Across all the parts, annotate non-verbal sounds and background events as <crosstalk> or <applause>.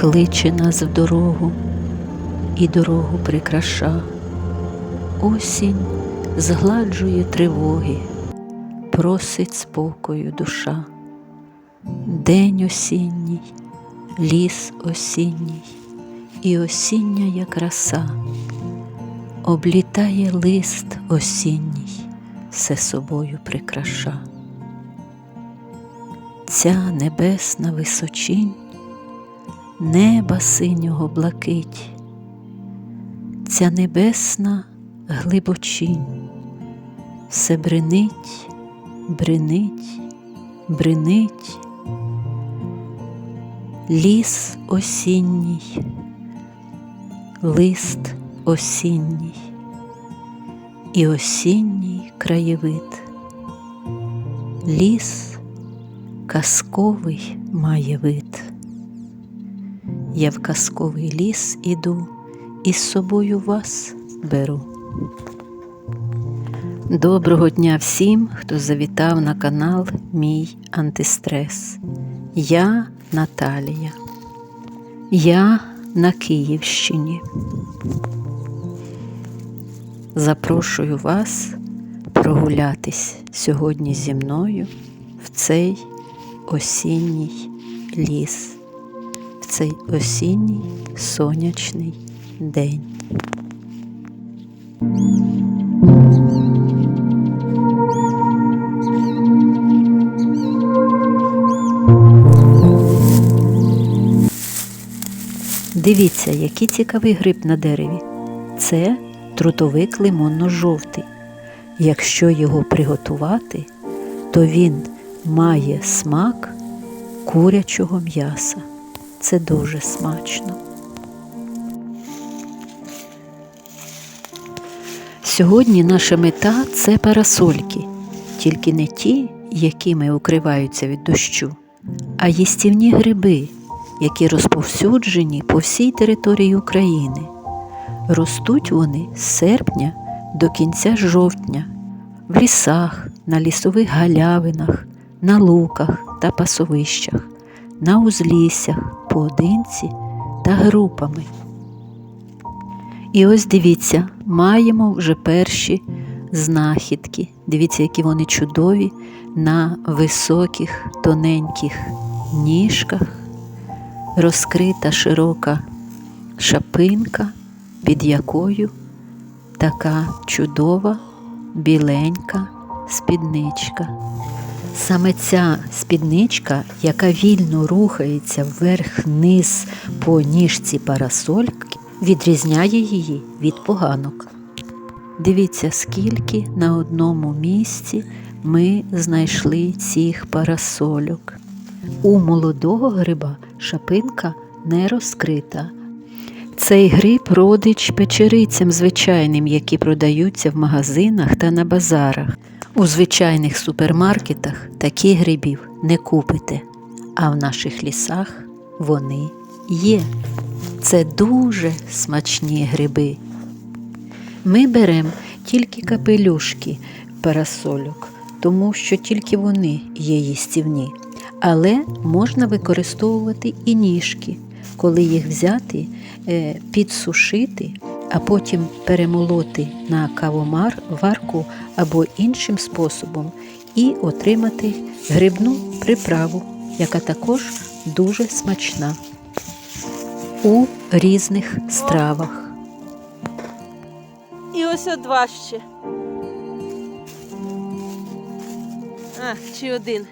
кличе нас в дорогу і дорогу прикраша. Осінь згладжує тривоги, просить спокою душа. День осінній, ліс осінній і осіння краса, облітає лист осінній, все собою прикраша. Ця небесна височінь, неба синього блакить, ця небесна глибочінь, все бренить, бренить, бренить, ліс осінній, лист осінній. І осінній краєвид, ліс казковий має вид. Я в казковий ліс іду і з собою вас беру. Доброго дня всім, хто завітав на канал Мій Антистрес. Я Наталія. Я на Київщині. Запрошую вас прогулятись сьогодні зі мною в цей осінній ліс, цей осінній сонячний день. Дивіться, який цікавий гриб на дереві. Це трутовик лимонно-жовтий. Якщо його приготувати, то він має смак курячого м'яса. Це дуже смачно. Сьогодні наша мета це парасольки, тільки не ті, якими укриваються від дощу, а їстівні гриби, які розповсюджені по всій території України. Ростуть вони з серпня до кінця жовтня, в лісах, на лісових галявинах, на луках та пасовищах, на узліссях, поодинці та групами. І ось дивіться, маємо вже перші знахідки. Дивіться, які вони чудові на високих, тоненьких ніжках, розкрита широка шапинка, під якою така чудова біленька спідничка. Саме ця спідничка, яка вільно рухається вверх-вниз по ніжці парасольки, відрізняє її від поганок. Дивіться, скільки на одному місці ми знайшли цих парасольок. У молодого гриба шапинка не розкрита. Цей гриб родич печерицям звичайним, які продаються в магазинах та на базарах. У звичайних супермаркетах таких грибів не купите, а в наших лісах вони є. Це дуже смачні гриби. Ми беремо тільки капелюшки парасольок, тому що тільки вони є їстівні. Але можна використовувати і ніжки, коли їх взяти, е, підсушити, а потім перемолоти на кавомар, варку або іншим способом і отримати грибну приправу, яка також дуже смачна у різних стравах. І ось два ще. А, чи один.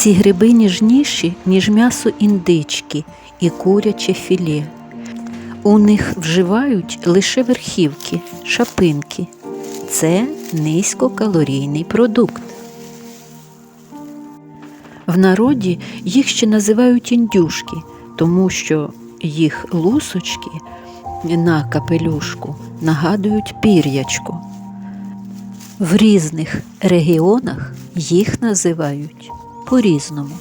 Ці гриби ніжніші, ніж м'ясо індички і куряче філе. У них вживають лише верхівки, шапинки. Це низькокалорійний продукт. В народі їх ще називають індюшки, тому що їх лусочки на капелюшку нагадують пір'ячко. В різних регіонах їх називають по-різному.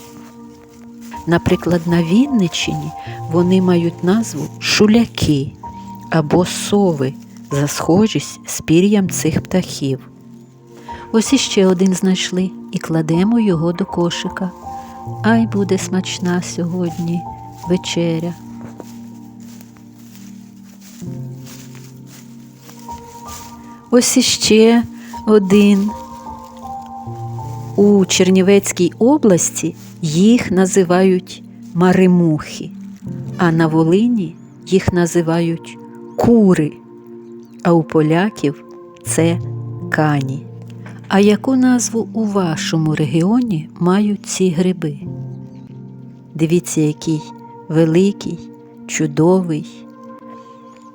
Наприклад, на Вінниччині вони мають назву шуляки або сови за схожість з пір'ям цих птахів. Ось іще один знайшли і кладемо його до кошика. Ай буде смачна сьогодні вечеря. Ось іще один. У Чернівецькій області їх називають маримухи, а на Волині їх називають кури, а у поляків це кані. А яку назву у вашому регіоні мають ці гриби? Дивіться, який великий, чудовий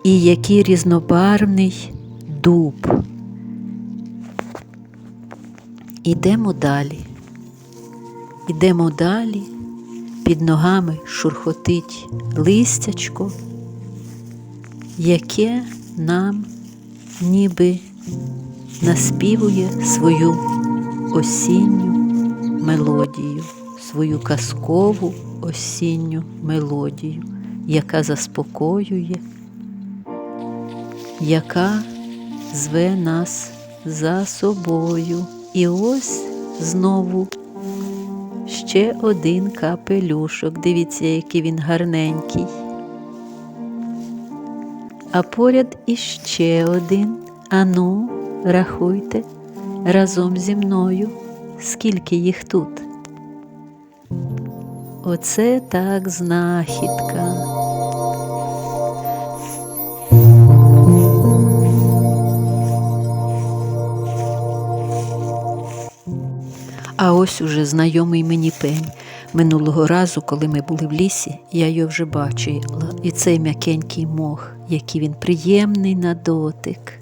і який різнобарвний дуб. Ідемо далі. Ідемо далі, під ногами шурхотить листячко, яке нам ніби наспівує свою осінню мелодію, свою казкову осінню мелодію, яка заспокоює, яка зве нас за собою. І ось знову ще один капелюшок. Дивіться, який він гарненький. А поряд іще один. Ану, рахуйте разом зі мною, скільки їх тут. Оце так знахідка. А ось уже знайомий мені пень. Минулого разу, коли ми були в лісі, я його вже бачила, і цей м'якенький мох, який він приємний на дотик.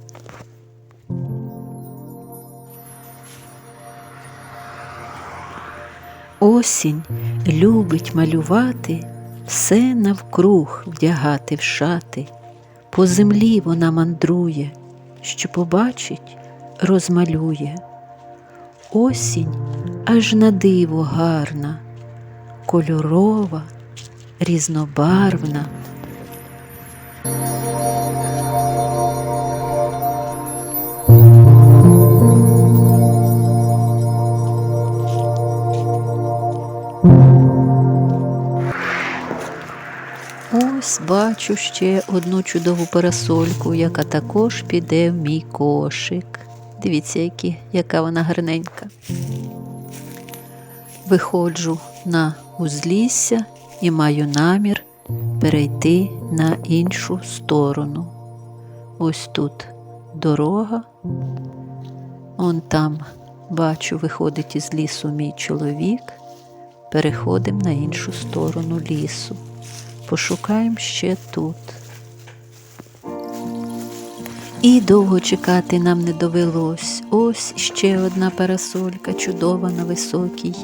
Осінь любить малювати, все навкруг вдягати в шати. По землі вона мандрує, що побачить, розмалює. Осінь аж на диво гарна, кольорова, різнобарвна. Ось бачу ще одну чудову парасольку, яка також піде в мій кошик. Дивіться, які, яка вона гарненька. Виходжу на узлісся і маю намір перейти на іншу сторону. Ось тут дорога. Он там, бачу, виходить із лісу мій чоловік. Переходимо на іншу сторону лісу. Пошукаємо ще тут. І довго чекати нам не довелось. Ось ще одна парасолька, чудова на високій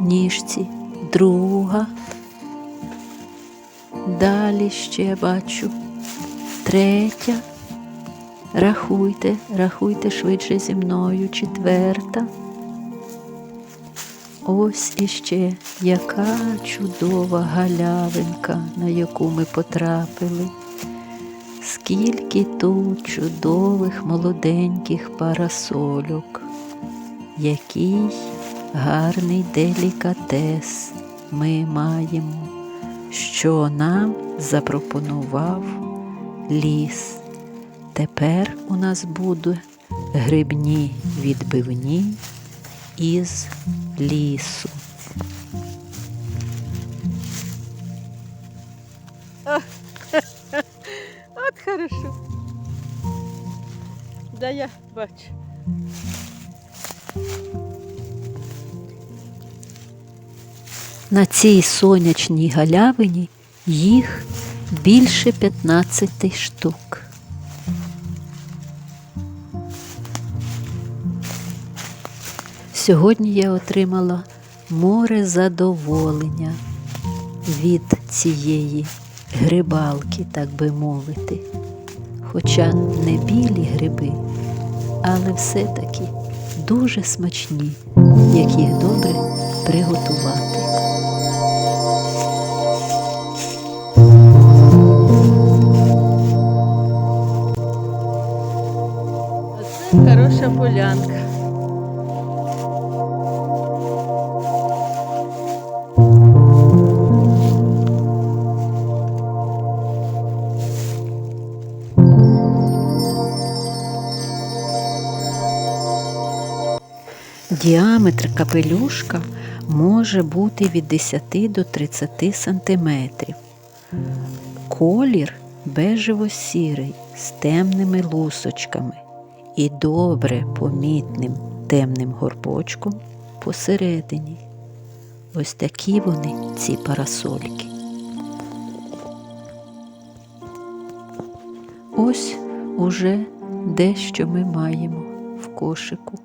ніжці, друга. Далі ще бачу. Третя. Рахуйте, рахуйте швидше зі мною. Четверта. Ось іще яка чудова галявинка, на яку ми потрапили. Скільки тут чудових молоденьких парасольок, який гарний делікатес ми маємо, що нам запропонував ліс. Тепер у нас буде грибні відбивні із лісу. <laughs> От хорошо. Да я бачу. На цій сонячній галявині їх більше 15 штук. Сьогодні я отримала море задоволення від цієї грибалки, так би мовити. Хоча не білі гриби, але все-таки дуже смачні, як їх добре приготувати. Наша полянка. Діаметр капелюшка може бути від 10 до 30 сантиметрів. Колір бежево-сірий з темними лусочками і добре помітним темним горбочком посередині. Ось такі вони, ці парасольки. Ось уже дещо ми маємо в кошику.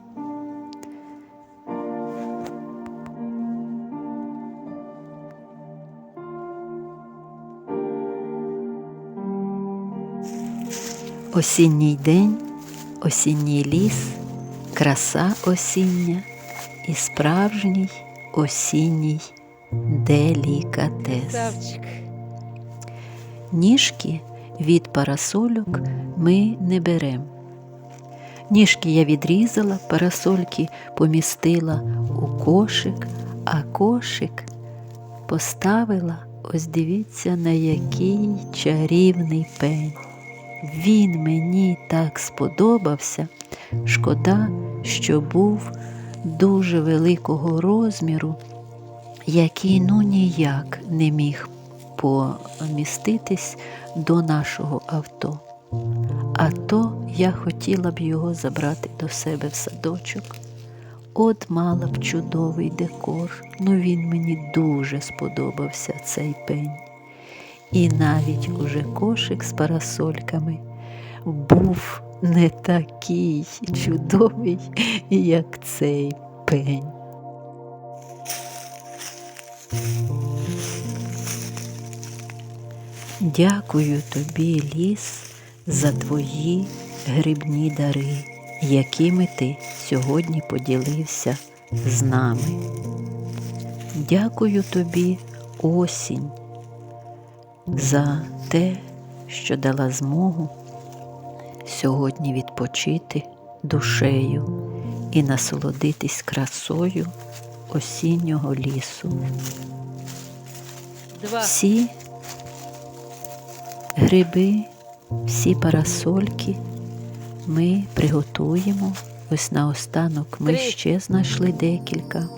Осінній день, осінній ліс, краса осіння і справжній осінній делікатес. Савчик. Ніжки від парасольок ми не беремо. Ніжки я відрізала, парасольки помістила у кошик, а кошик поставила, ось дивіться, на який чарівний пень. Він мені так сподобався. Шкода, що був дуже великого розміру, який ну ніяк не міг поміститись до нашого авто. А то я хотіла б його забрати до себе в садочок. От мала б чудовий декор, ну він мені дуже сподобався цей пень. І навіть уже кошик з парасольками був не такий чудовий, як цей пень. Дякую тобі, ліс, за твої грибні дари, якими ти сьогодні поділився з нами. Дякую тобі, осінь, за те, що дала змогу сьогодні відпочити душею і насолодитись красою осіннього лісу. Два. Всі гриби, всі парасольки ми приготуємо. Ось наостанок ми Три. ще знайшли декілька.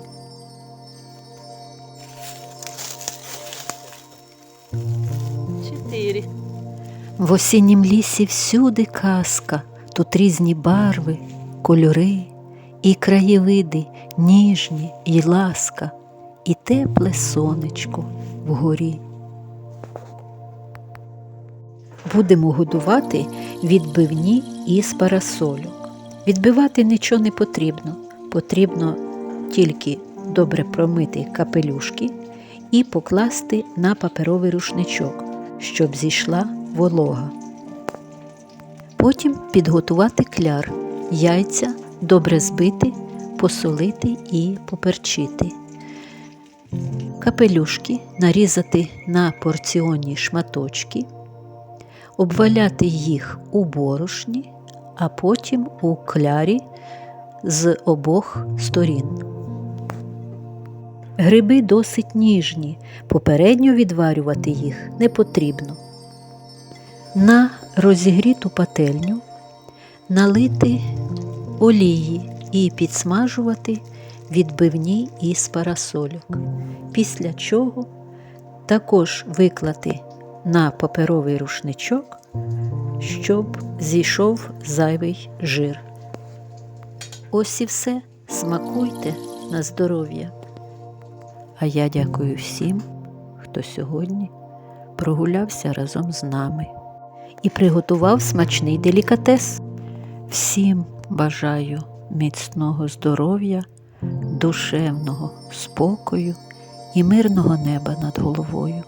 В осіннім лісі всюди казка, тут різні барви, кольори і краєвиди ніжні і ласка, і тепле сонечко вгорі. Будемо годувати відбивні із парасольок. Відбивати нічого не потрібно. Потрібно тільки добре промити капелюшки і покласти на паперовий рушничок, щоб зійшла волога. Потім підготувати кляр, яйця добре збити, посолити і поперчити. Капелюшки нарізати на порціонні шматочки, обваляти їх у борошні, а потім у клярі з обох сторін. Гриби досить ніжні, попередньо відварювати їх не потрібно. На розігріту пательню налити олії і підсмажувати відбивні із парасольок, після чого також виклати на паперовий рушничок, щоб зійшов зайвий жир. Ось і все. Смакуйте на здоров'я. А я дякую всім, хто сьогодні прогулявся разом з нами і приготував смачний делікатес. Всім бажаю міцного здоров'я, душевного спокою і мирного неба над головою.